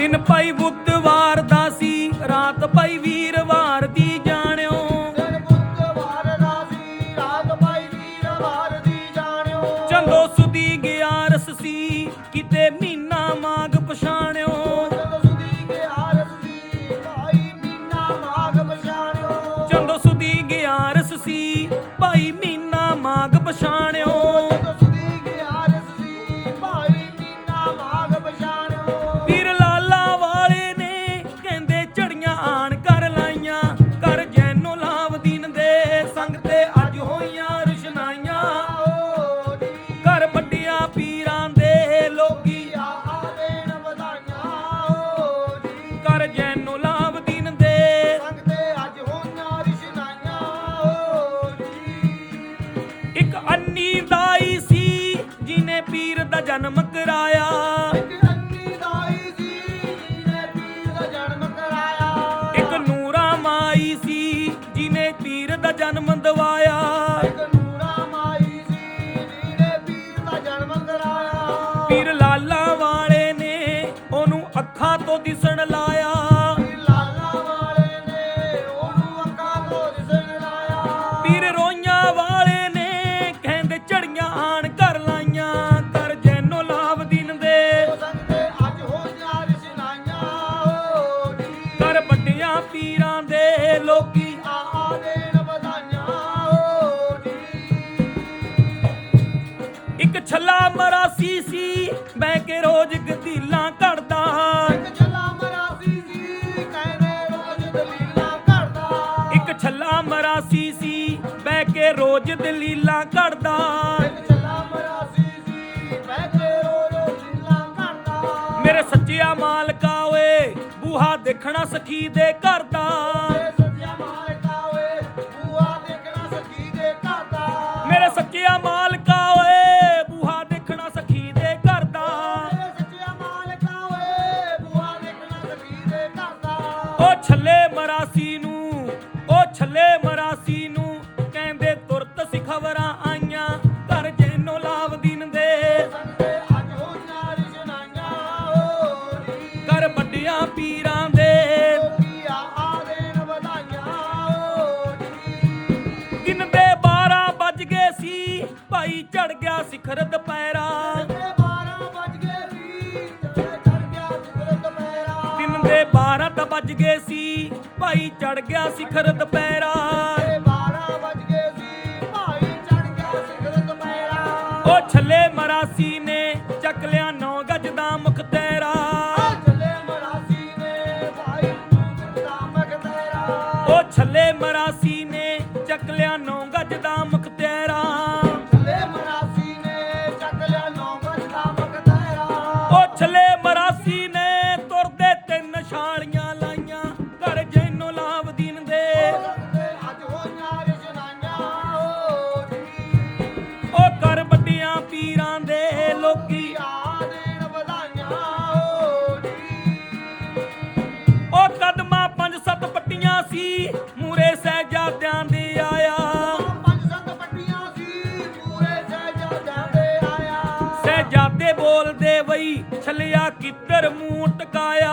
ਦਿਨ ਭਾਈ ਬੁੱਧਵਾਰ ਦਾ ਸੀ ਰਾਤ ਭਾਈ ਵੀਰਵਾਰ ਦੀ ਜਾਣਿਓ। ਦਿਨ ਬੁੱਧਵਾਰ ਦਾ ਸੀ ਰਾਤ ਭਾਈ ਵੀਰਵਾਰ ਦੀ ਜਾਣਿਓ। ਚੰਦੋ ਸੁਦੀ ਗਿਆ ਰਸ ਸੀ ਕਿਤੇ ਮਹੀਨਾ ਮਾਗ ਪਛਾਣਿਓ। ਜਨਮ ਕਰਾਇਆ। ਇੱਕ ਨੂਰਾ ਮਾਈ ਸੀ ਜਿਨੇ ਪੀਰ ਦਾ ਜਨਮ ਦਵਾਇਆ। ਛੱਲਾ ਮਰਾ ਸੀ ਸੀ ਬੈ ਕੇ ਰੋਜ਼ ਗਦੀਲਾਂ ਘੜਦਾ ਇੱਕ ਛੱਲਾ ਮਰਾ ਸੀ ਸੀ ਕਹਿੰਦੇ ਕੇ ਰੋਜ਼ ਦਲੀਲਾਂ ਘੜਦਾ ਇੱਕ ਮੇਰੇ ਸੱਚਿਆ ਮਾਲਕਾ ਓਏ ਬੂਹਾ ਦੇਖਣਾ ਸਖੀ ਦੇ ਘਰ ਸਿਖਰ ਦੁਪਹਿਰਾ। ਦਿਨ ਦੇ 12 ਵੱਜ ਗਏ ਸੀ ਭਾਈ ਚੜ ਗਿਆ ਸਿਖਰ ਦੁਪਹਿਰਾ। ਉਹ ਛੱਲੇ ਮਰਾਸੀ ਜਾਦੇ ਬੋਲਦੇ ਬਈ ਛਲਿਆ ਕਿੱਧਰ ਮੂੰਹ ਟਕਾਇਆ?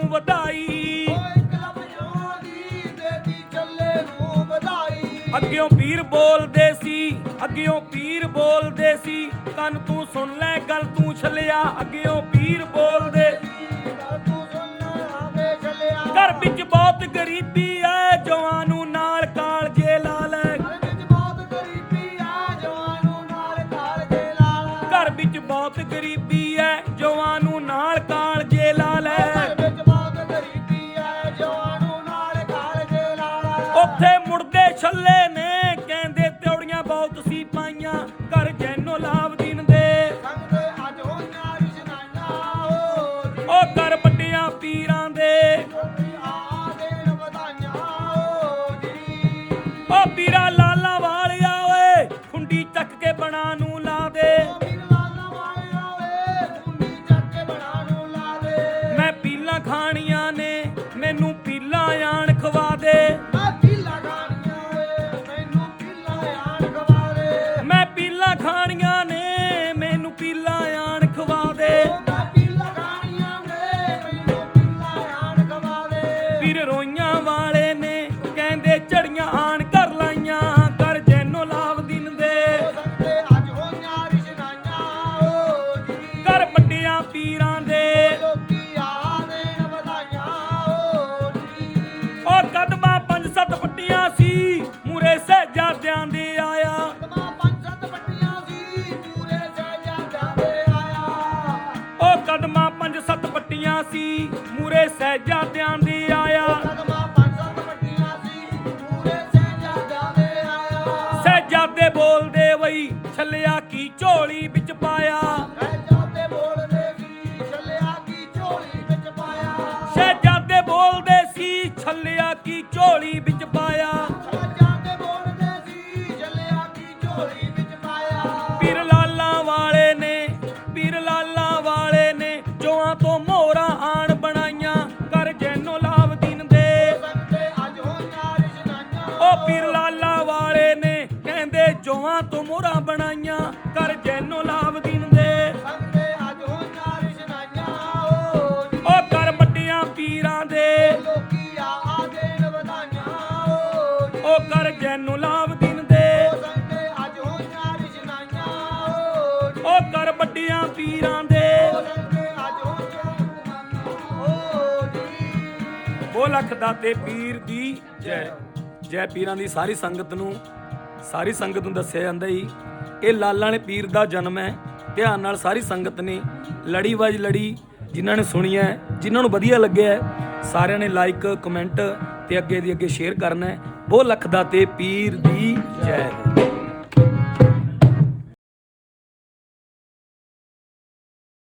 ਅੱਗਿਓਂ ਪੀਰ ਬੋਲਦੇ ਸੀ, ਅੱਗਿਓਂ ਪੀਰ ਬੋਲਦੇ ਸੀ, ਕੰਨ ਤੂੰ ਸੁਣ ਲੈ, ਗੱਲ ਤੂੰ ਛੱਲਿਆ, ਅੱਗਿਓਂ ਪੀਰ ਬੋਲਦੇ। ਘਰ ਵਿੱਚ ਬਹੁਤ ਗਰੀਬੀ ਐ, ਜਵਾਨ ਨੂੰ ਨਾਲ ਕਾਲਜੇ ਲਾ ਲੈ। ਘਰ ਵਿੱਚ ਬਹੁਤ ਗਰੀਬੀ ਐ, ਜਵਾਨ ਨੂੰ ਨਾਲ ਕਾਲਜੇ ਲਾ ਲੈ। ਉੱਥੇ ਮੁੜਦੇ ਛੱਲੇ ਓ ਪੀਰਾ ਲਾਲਾ। ਬੋਲਦੇ ਵਈ ਛੱਲਿਆ ਕੀ ਝੋਲੀ ਵੱਡਿਆਂ ਪੀਰਾਂ ਦੇ। ਬੋਲ ਅਖਦਾ ਤੇ ਪੀਰ ਦੀ ਜੈ। ਜੈ ਪੀਰਾਂ ਦੀ ਸਾਰੀ ਸੰਗਤ ਨੂੰ, ਸਾਰੀ ਸੰਗਤ ਨੂੰ ਦੱਸਿਆ ਜਾਂਦਾ ਜੀ ਇਹ ਲਾਲਾਂ ਨੇ ਪੀਰ ਦਾ ਜਨਮ ਹੈ। ਧਿਆਨ ਨਾਲ ਸਾਰੀ ਸੰਗਤ ਨੇ ਲੜੀ ਵਾਜ ਲੜੀ, ਜਿਨ੍ਹਾਂ ਨੇ ਸੁਣੀਆ ਜਿਨ੍ਹਾਂ ਨੂੰ ਵਧੀਆ ਲੱਗਿਆ ਸਾਰਿਆਂ ਨੇ ਲਾਈਕ ਕਮੈਂਟ ਤੇ ਅੱਗੇ ਦੀ ਅੱਗੇ ਸ਼ੇਅਰ ਕਰਨਾ ਹੈ। ਉਹ ਲਖਦਾ ਤੇ ਪੀਰ ਦੀ ਜੈ।